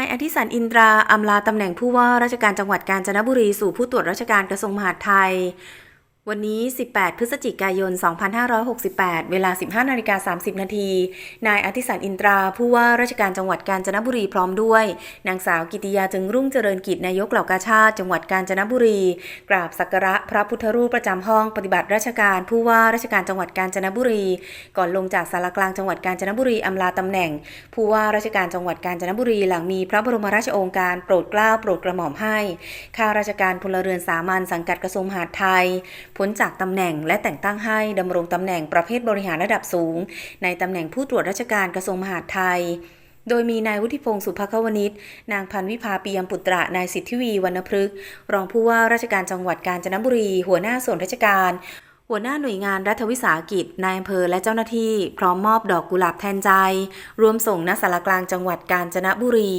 ายอธิสันอินตราอำลาตำแหน่งผู้ว่าราชการจังหวัดกาญจนบุรีสู่ผู้ตรวจราชการกระทรวงมหาดไทย วันนี้ 18 พฤศจิกายน 2568 เวลา 15นาฬิกา30 นาที นายอธิสันอินตรา ผู้ว่าราชการจังหวัดกาญจนบุรีพร้อมด้วย นางสาวกิติยาจึงรุ่งเจริญกิจ นายกเหล่ากาชาติ จังหวัดกาญจนบุรี กราบสักการะพระพุทธรูปประจำห้องปฏิบัติราชการ ผู้ว่าราชการจังหวัดกาญจนบุรี ก่อนลงจากสารกลางจังหวัดกาญจนบุรีอำลาตำแหน่ง ผู้ว่าราชการจังหวัดกาญจนบุรีหลังมีพระบรมราชโองการโปรดเกล้าโปรดกระหม่อมให้ ข้าราชการพลเรือนสามัญสังกัดกระทรวงมหาดไทยพ้นจากตำแหน่งและแต่งตั้งให้ดำรงตำแหน่งประเภทบริหารระดับสูง ในตำแหน่งผู้ตรวจราชการกระทรวงมหาดไทยโดยมีนายวุฒิพงศ์สุภควณิชนางพันวิภาปียมปุตระ นายสิทธิวีวรรณพฤกษ์รองผู้ว่าราชการจังหวัดกาญจนบุรี หัวหน้าส่วนราชการ หัวหน้าหน่วยงานรัฐวิสาหกิจ นายอำเภอและเจ้าหน้าที่ พร้อมมอบดอกกุหลาบแทนใจ รวมส่งณสารกลางจังหวัดกาญจนบุรี